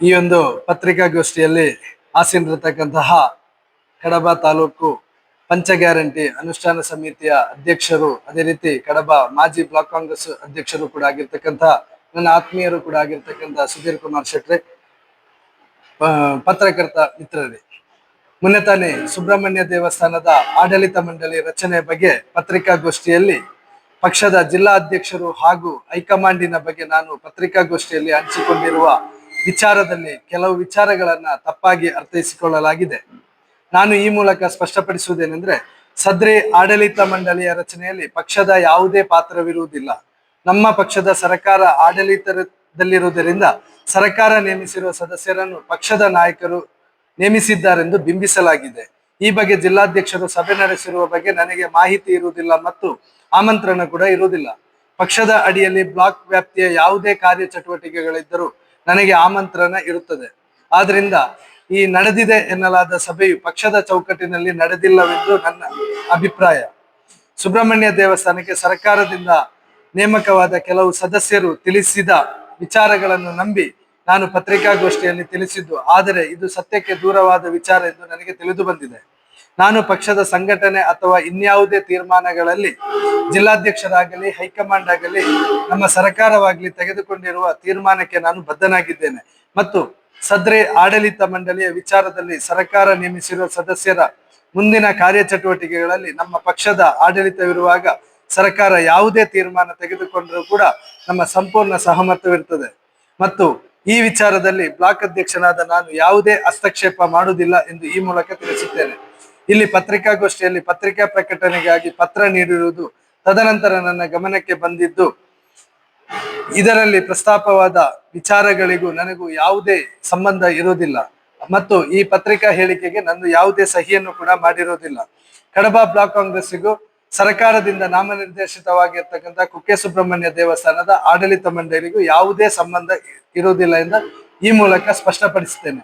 ಈ ಒಂದು ಪತ್ರಿಕಾಗೋಷ್ಠಿಯಲ್ಲಿ ಆಸೀನರಿರ್ತಕ್ಕಂತಹ ಕಡಬ ತಾಲೂಕು ಪಂಚ ಗ್ಯಾರಂಟಿ ಅನುಷ್ಠಾನ ಸಮಿತಿಯ ಅಧ್ಯಕ್ಷರು, ಅದೇ ರೀತಿ ಕಡಬ ಮಾಜಿ ಬ್ಲಾಕ್ ಕಾಂಗ್ರೆಸ್ ಅಧ್ಯಕ್ಷರು ಕೂಡ ಆಗಿರ್ತಕ್ಕಂಥ, ನನ್ನ ಆತ್ಮೀಯರು ಕೂಡ ಆಗಿರ್ತಕ್ಕಂಥ ಸುಧೀರ್ ಕುಮಾರ್ ಶೆಟ್ರೆ ಪತ್ರಕರ್ತ ಮಿತ್ರರೇ. ಮೊನ್ನೆ ತಾನೇ ಸುಬ್ರಹ್ಮಣ್ಯ ದೇವಸ್ಥಾನದ ಆಡಳಿತ ಮಂಡಳಿ ರಚನೆ ಬಗ್ಗೆ ಪತ್ರಿಕಾಗೋಷ್ಠಿಯಲ್ಲಿ ಪಕ್ಷದ ಜಿಲ್ಲಾ ಅಧ್ಯಕ್ಷರು ಹಾಗೂ ಹೈಕಮಾಂಡಿನ ಬಗ್ಗೆ ನಾನು ಪತ್ರಿಕಾಗೋಷ್ಠಿಯಲ್ಲಿ ಹಂಚಿಕೊಂಡಿರುವ ವಿಚಾರದಲ್ಲಿ ಕೆಲವು ವಿಚಾರಗಳನ್ನ ತಪ್ಪಾಗಿ ಅರ್ಥೈಸಿಕೊಳ್ಳಲಾಗಿದೆ. ನಾನು ಈ ಮೂಲಕ ಸ್ಪಷ್ಟಪಡಿಸುವುದೇನೆಂದ್ರೆ, ಸದ್ರಿ ಆಡಳಿತ ಮಂಡಳಿಯ ರಚನೆಯಲ್ಲಿ ಪಕ್ಷದ ಯಾವುದೇ ಪಾತ್ರವಿರುವುದಿಲ್ಲ. ನಮ್ಮ ಪಕ್ಷದ ಸರ್ಕಾರ ಆಡಳಿತದಲ್ಲಿರುವುದರಿಂದ ಸರ್ಕಾರ ನೇಮಿಸಿರುವ ಸದಸ್ಯರನ್ನು ಪಕ್ಷದ ನಾಯಕರು ನೇಮಿಸಿದ್ದಾರೆಂದು ಬಿಂಬಿಸಲಾಗಿದೆ. ಈ ಬಗ್ಗೆ ಜಿಲ್ಲಾಧ್ಯಕ್ಷರು ಸಭೆ ನಡೆಸಿರುವ ಬಗ್ಗೆ ನನಗೆ ಮಾಹಿತಿ ಇರುವುದಿಲ್ಲ ಮತ್ತು ಆಮಂತ್ರಣ ಕೂಡ ಇರುವುದಿಲ್ಲ. ಪಕ್ಷದ ಅಡಿಯಲ್ಲಿ ಬ್ಲಾಕ್ ವ್ಯಾಪ್ತಿಯ ಯಾವುದೇ ಕಾರ್ಯಚಟುವಟಿಕೆಗಳಿದ್ದರೂ ನನಗೆ ಆಮಂತ್ರಣ ಇರುತ್ತದೆ. ಆದ್ರಿಂದ ಈ ನಡೆದಿದೆ ಎನ್ನಲಾದ ಸಭೆಯು ಪಕ್ಷದ ಚೌಕಟ್ಟಿನಲ್ಲಿ ನಡೆದಿಲ್ಲವೆಂದು ನನ್ನ ಅಭಿಪ್ರಾಯ. ಸುಬ್ರಹ್ಮಣ್ಯ ದೇವಸ್ಥಾನಕ್ಕೆ ಸರ್ಕಾರದಿಂದ ನೇಮಕವಾದ ಕೆಲವು ಸದಸ್ಯರು ತಿಳಿಸಿದ ವಿಚಾರಗಳನ್ನು ನಂಬಿ ನಾನು ಪತ್ರಿಕಾಗೋಷ್ಠಿಯಲ್ಲಿ ತಿಳಿಸಿದ್ದು, ಆದರೆ ಇದು ಸತ್ಯಕ್ಕೆ ದೂರವಾದ ವಿಚಾರ ಎಂದು ನನಗೆ ತಿಳಿದು ಬಂದಿದೆ. ನಾನು ಪಕ್ಷದ ಸಂಘಟನೆ ಅಥವಾ ಇನ್ಯಾವುದೇ ತೀರ್ಮಾನಗಳಲ್ಲಿ ಜಿಲ್ಲಾಧ್ಯಕ್ಷರಾಗಲಿ ಹೈಕಮಾಂಡ್ ಆಗಲಿ ನಮ್ಮ ಸರ್ಕಾರವಾಗಲಿ ತೆಗೆದುಕೊಂಡಿರುವ ತೀರ್ಮಾನಕ್ಕೆ ನಾನು ಬದ್ಧನಾಗಿದ್ದೇನೆ. ಮತ್ತು ಸದ್ರೆ ಆಡಳಿತ ಮಂಡಳಿಯ ವಿಚಾರದಲ್ಲಿ ಸರ್ಕಾರ ನೇಮಿಸಿರುವ ಸದಸ್ಯರ ಮುಂದಿನ ಕಾರ್ಯಚಟುವಟಿಕೆಗಳಲ್ಲಿ ನಮ್ಮ ಪಕ್ಷದ ಆಡಳಿತವಿರುವಾಗ ಸರ್ಕಾರ ಯಾವುದೇ ತೀರ್ಮಾನ ತೆಗೆದುಕೊಂಡರೂ ಕೂಡ ನಮ್ಮ ಸಂಪೂರ್ಣ ಸಹಮತವಿರುತ್ತದೆ. ಮತ್ತು ಈ ವಿಚಾರದಲ್ಲಿ ಬ್ಲಾಕ್ ಅಧ್ಯಕ್ಷನಾದ ನಾನು ಯಾವುದೇ ಹಸ್ತಕ್ಷೇಪ ಮಾಡುವುದಿಲ್ಲ ಎಂದು ಈ ಮೂಲಕ ತಿಳಿಸುತ್ತೇನೆ. ಇಲ್ಲಿ ಪತ್ರಿಕಾಗೋಷ್ಠಿಯಲ್ಲಿ ಪತ್ರಿಕಾ ಪ್ರಕಟಣೆಗಾಗಿ ಪತ್ರ ನೀಡಿರುವುದು ತದನಂತರ ನನ್ನ ಗಮನಕ್ಕೆ ಬಂದಿದ್ದು, ಇದರಲ್ಲಿ ಪ್ರಸ್ತಾಪವಾದ ವಿಚಾರಗಳಿಗೂ ನನಗೂ ಯಾವುದೇ ಸಂಬಂಧ ಇರುವುದಿಲ್ಲ. ಮತ್ತು ಈ ಪತ್ರಿಕಾ ಹೇಳಿಕೆಗೆ ನಾನು ಯಾವುದೇ ಸಹಿಯನ್ನು ಕೂಡ ಮಾಡಿರುವುದಿಲ್ಲ. ಕಡಬ ಬ್ಲಾಕ್ ಕಾಂಗ್ರೆಸ್ಸಿಗೂ ಸರ್ಕಾರದಿಂದ ನಾಮನಿರ್ದೇಶಿತವಾಗಿರ್ತಕ್ಕಂಥ ಕುಕ್ಕೆ ಸುಬ್ರಹ್ಮಣ್ಯ ದೇವಸ್ಥಾನದ ಆಡಳಿತ ಮಂಡಳಿಗೂ ಯಾವುದೇ ಸಂಬಂಧ ಇರುವುದಿಲ್ಲ ಎಂದು ಈ ಮೂಲಕ ಸ್ಪಷ್ಟಪಡಿಸುತ್ತೇನೆ.